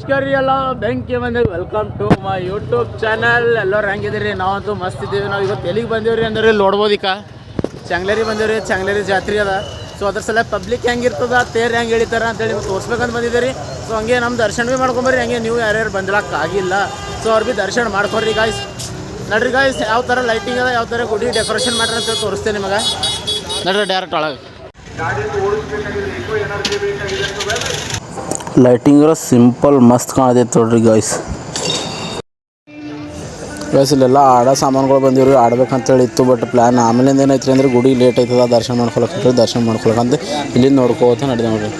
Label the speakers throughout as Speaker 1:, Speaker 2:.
Speaker 1: ನಮಸ್ಕಾರ ರೀ ಎಲ್ಲ ಬೆಂಕಿ ಬಂದೇವಿ welcome to my YouTube channel ಎಲ್ಲರೂ ಹೆಂಗಿದ್ದೀರಿ? ನಾವಂತೂ ಮಸ್ತ್ ಇದ್ದೀವಿ. ನಾವು ಇವತ್ತು ಎಲ್ಲಿಗೆ ಬಂದೇವ್ರಿ ಅಂದ್ರೆ? ಇಲ್ಲಿ ನೋಡ್ಬೋದು ಈಗ. ಚಂಗ್ಲೇರಿ ಬಂದೇವ್ರಿ. ಚಂಗ್ಲೇರಿ ಜಾತ್ರೆ ಅದ. ಸೊ ಅದ್ರ ಸಲ ಪಬ್ಲಿಕ್ ಹೆಂಗಿರ್ತದ ತೇರ್ ಹೆಂಗೆ ಎಳಿತಾರ ಅಂತೇಳಿ ತೋರ್ಸ್ಬೇಕಂತ ತೋರಿಸ್ಬೇಕಂತ ಬಂದಿದ್ದೀರಿ. ಸೊ ಹಂಗೆ ನಮ್ಮ ದರ್ಶನ ಭೀ ಮಾಡ್ಕೊಂಬರ್ರಿ. ಹಂಗೆ ನೀವು ಯಾರ್ಯಾರು ಬಂದ್ಲಾಕಾಗಿಲ್ಲ ಆಗಿಲ್ಲ. ಸೊ ಅವ್ರು ಭೀ ದರ್ಶನ ಮಾಡ್ಕೊರಿ ಗಾಯ್ಸ್ ನಡ್ರಿ ಗಾಯ್ಸ್ ಯಾವ ಥರ ಲೈಟಿಂಗ್ ಅದ ಯಾವ ಥರ ಗುಡಿ ಡೆಕೋರೇಷನ್ ಮಾಡ್ರಿ ಅಂತ ತೋರಿಸ್ತೇನೆ ನಿಮಗೆ. ನಡ್ರಿ ಡೈರೆಕ್ಟ್ ಒಳಗೆ.
Speaker 2: ಲೈಟಿಂಗ್ ಸಿಂಪಲ್ ಮಸ್ತ್ ಕಾಣತೈತೆ ನೋಡ್ರಿ ಗಾಯ್ಸ್ ಗಾಯ್ಸ್ ಇಲ್ಲೆಲ್ಲ ಆಡೋ ಸಾಮಾನುಗಳು ಬಂದಿವ್ರಿ, ಆಡ್ಬೇಕಂತೇಳಿ ಇತ್ತು ಬಟ್ ಪ್ಲ್ಯಾನ್ ಆಮೇಲಿಂದ ಏನೈತ್ರಿ ಅಂದ್ರೆ ಗುಡಿ ಲೇಟ್ ಆಯ್ತದ, ದರ್ಶನ ಮಾಡ್ಕೊಳಕ್ಕೆ ದರ್ಶನ ಮಾಡ್ಕೊಳಕಂತ ಇಲ್ಲಿಂದ ನೋಡ್ಕೋತ ನಡೆದ ನೋಡ್ರಿ.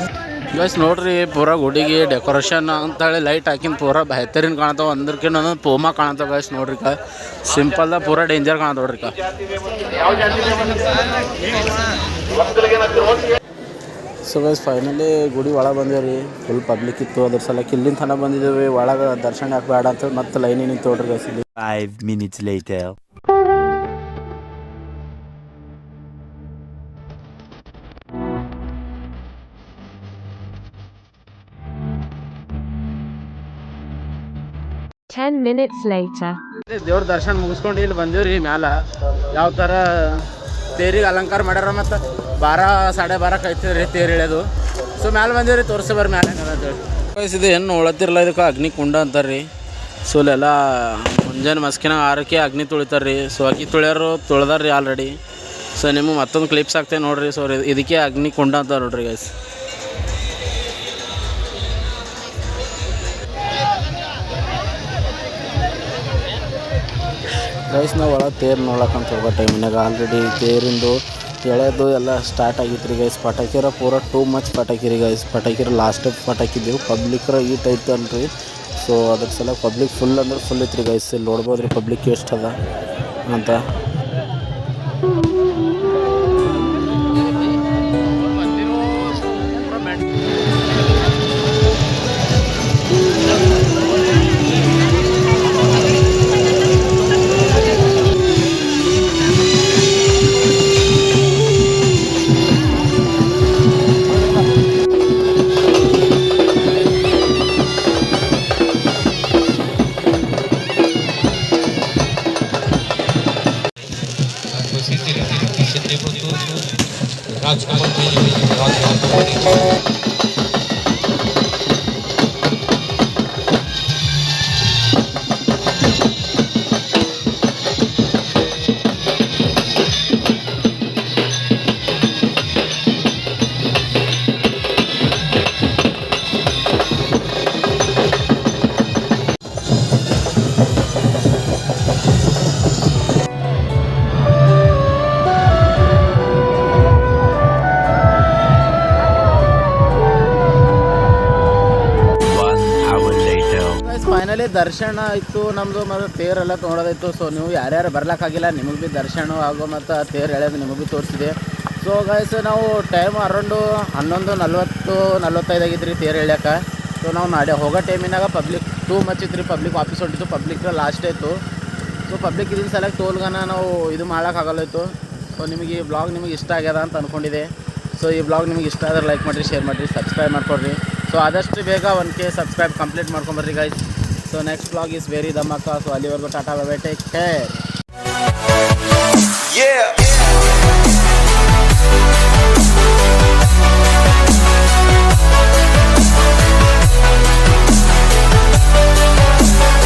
Speaker 1: ಗಾಯ್ಸ್ ನೋಡ್ರಿ, ಪೂರಾ ಗುಡಿಗೆ ಡೆಕೋರೇಷನ್ ಅಂತೇಳಿ ಲೈಟ್ ಹಾಕಿನ ಪೂರಾ ಬೆಹತರಿನ ಕಾಣ್ತಾವ ಅಂದ್ರಕಿನ ಒಂದೊಂದು ಪೋಮ ಕಾಣ್ತಾವ ಗಾಯ್ಸ್ ನೋಡ್ರಿ ಕ ಸಿಂಪಲ್ದಾಗ ಪೂರಾ ಡೇಂಜರ್ ಕಾಣ್ತಾವ ನೋಡ್ರಿ ಕ
Speaker 2: ಸೊ ಗೈಸ್ ಫೈನಲಿ ಗುಡಿ ಒಳಗೆ ಬಂದೇವ್ರಿ ಫುಲ್ ಪಬ್ಲಿಕ್ ಇತ್ತು ಅದ್ರ ಸಲಕ್ಕೆ ಇಲ್ಲಿಂದ ತನಕ ಬಂದಿದ್ದೇವೆ ಒಳಗೆ ದರ್ಶನ ಯಾಕೆ ಬೇಡ ಅಂತ ಮತ್ತೆ ಲೈನ್ ನಿಂತು ತೋಡ್ರಿ ಗೈಸ್ ಇಲ್ಲಿ
Speaker 3: five minutes later.
Speaker 4: Ten minutes later.
Speaker 1: ದೇವ್ರ ದರ್ಶನ ಮುಗಿಸ್ಕೊಂಡು ಇಲ್ಲಿ ಬಂದೇವ್ರಿ ಮ್ಯಾಲ ಯಾವ ಥರ ತೇರಿಗೆ ಅಲಂಕಾರ ಮಾಡ್ಯಾರ ಮತ್ತು ಬಾರ ಸಾಡೆ ಬಾರ ಕೈತಿದ್ರಿ ತೇರು ಇಳಿಯೋದು ಸೊ ಮ್ಯಾಲೆ ಬಂದಿವ್ರಿ, ತೋರಿಸಿ ಬರ್ರಿ ಮ್ಯಾಲೆ ಅಂತೇಳಿ ಇದು ಏನು ನೋಡತ್ತಿರಲ್ಲ ಇದಕ್ಕೆ ಅಗ್ನಿ ಕುಂಡ ಅಂತಾರ್ರಿ ಸೊ ಇಲ್ಲೆಲ್ಲ ಮುಂಜಾನೆ ಮಸ್ಕಿನ ಆರಕ್ಕೆ ಅಗ್ನಿ ತುಳಿತಾರೆ ರೀ. ಸೊ ಅಕ್ಕಿ ತುಳಿಯೋರು ತುಳ್ದಾರ ರೀ ಆಲ್ರೆಡಿ ಸೊ ನಿಮಗೆ ಮತ್ತೊಂದು ಕ್ಲಿಪ್ಸ್ ಆಗ್ತೇವೆ ನೋಡ್ರಿ. ಸೊ ಇದಕ್ಕೆ ಅಗ್ನಿ ಕುಂಡ ಅಂತ ನೋಡ್ರಿ ಗೈಸ್
Speaker 2: ಗೈಸ್ ನಾವು ಒಳಗೆ ತೇರು ನೋಡಕ್ಕಂತ ಹೋಗೋ ಟೈಮಿನಾಗ ಆಲ್ರೆಡಿ ತೇರಿಂದು ಎಳೆದು ಎಲ್ಲ ಸ್ಟಾರ್ಟ್ ಆಗಿತ್ತು ರೀ ಗೈಸ್ ಪಟಾಕಿರ ಪೂರ ಟೂ ಮಚ್ ಪಟಾಕಿ ರೀ ಗೈಸ್ ಪಟಾಕಿರ ಲಾಸ್ಟ್ ಪಟಾಕಿದ್ದೆವು ಪಬ್ಲಿಕ್ರ ಈಟ್ ಐತೆ ಅಲ್ರಿ ಸೊ ಅದ್ರ ಸಲ ಪಬ್ಲಿಕ್ ಫುಲ್ ಅಂದ್ರೆ ಫುಲ್ ಐತ್ರಿ ಗೈಸ್ ಇಲ್ಲಿ ನೋಡ್ಬೋದು ರೀ ಪಬ್ಲಿಕ್ ಎಷ್ಟು ಅದ ಅಂತ
Speaker 3: One
Speaker 1: ಫೈನಲಿ ದರ್ಶನ ಇತ್ತು ನಮ್ಮದು ಮತ್ತು ತೇರೆಲ್ಲ ನೋಡೋದಿತ್ತು ಸೊ ನೀವು ಯಾರ್ಯಾರು ಬರ್ಲಿಕ್ಕಾಗಿಲ್ಲ ನಿಮಗೆ ಭೀ ದರ್ಶನ ಆಗೋ ಮತ್ತು ತೇರು ಎಳೆಯೋದು ನಿಮಗೆ ಭೀ ತೋರಿಸಿದೆ. ಸೊ ಗೈಸ್ ನಾವು ಟೈಮ್ ಅರೌಂಡು ಹನ್ನೊಂದು ನಲ್ವತ್ತು, ನಲ್ವತ್ತೈದು ಆಗಿದ್ರಿ ತೇರು ಎಳ್ಯಾಕ. ಸೊ ನಾವು ನಾಡೆ ಹೋಗೋ ಟೈಮಿನಾಗ ಪಬ್ಲಿಕ್ ಟೂ ಮಚ್ ಇತ್ತು ರೀ ಪಬ್ಲಿಕ್ ವಾಪಸ್ ಹೊಂಟಿತ್ತು ಪಬ್ಲಿಕ್ ಲಾಸ್ಟ್ ಇತ್ತು ಸೊ ಪಬ್ಲಿಕ್ ಇದನ್ನ ಸಲಕ್ಕೆ ತೋಲ್ಗನ ನಾವು ಇದು ಮಾಡೋಕ್ಕಾಗಲ್ಲೋಯ್ತು ಸೊ ನಿಮಗೆ ಈ ಬ್ಲಾಗ್ ನಿಮಗೆ ಇಷ್ಟ ಆಗ್ಯದ ಅಂತ ಅಂದ್ಕೊಂಡಿದೆ ಸೊ ಈ ಬ್ಲಾಗ್ ನಿಮಗೆ ಇಷ್ಟ ಆದರೆ ಲೈಕ್ ಮಾಡಿರಿ ಶೇರ್ ಮಾಡಿರಿ ಸಬ್ಸ್ಕ್ರೈಬ್ ಮಾಡ್ಕೊಡ್ರಿ. ಸೊ ಆದಷ್ಟು ಬೇಗ one K subscribe complete ಮಾಡ್ಕೊಂಬರ್ರಿ guys So next vlog is very dhamaka. So Ali Vargo Tata, bye bye. Take care.
Speaker 5: Yeah.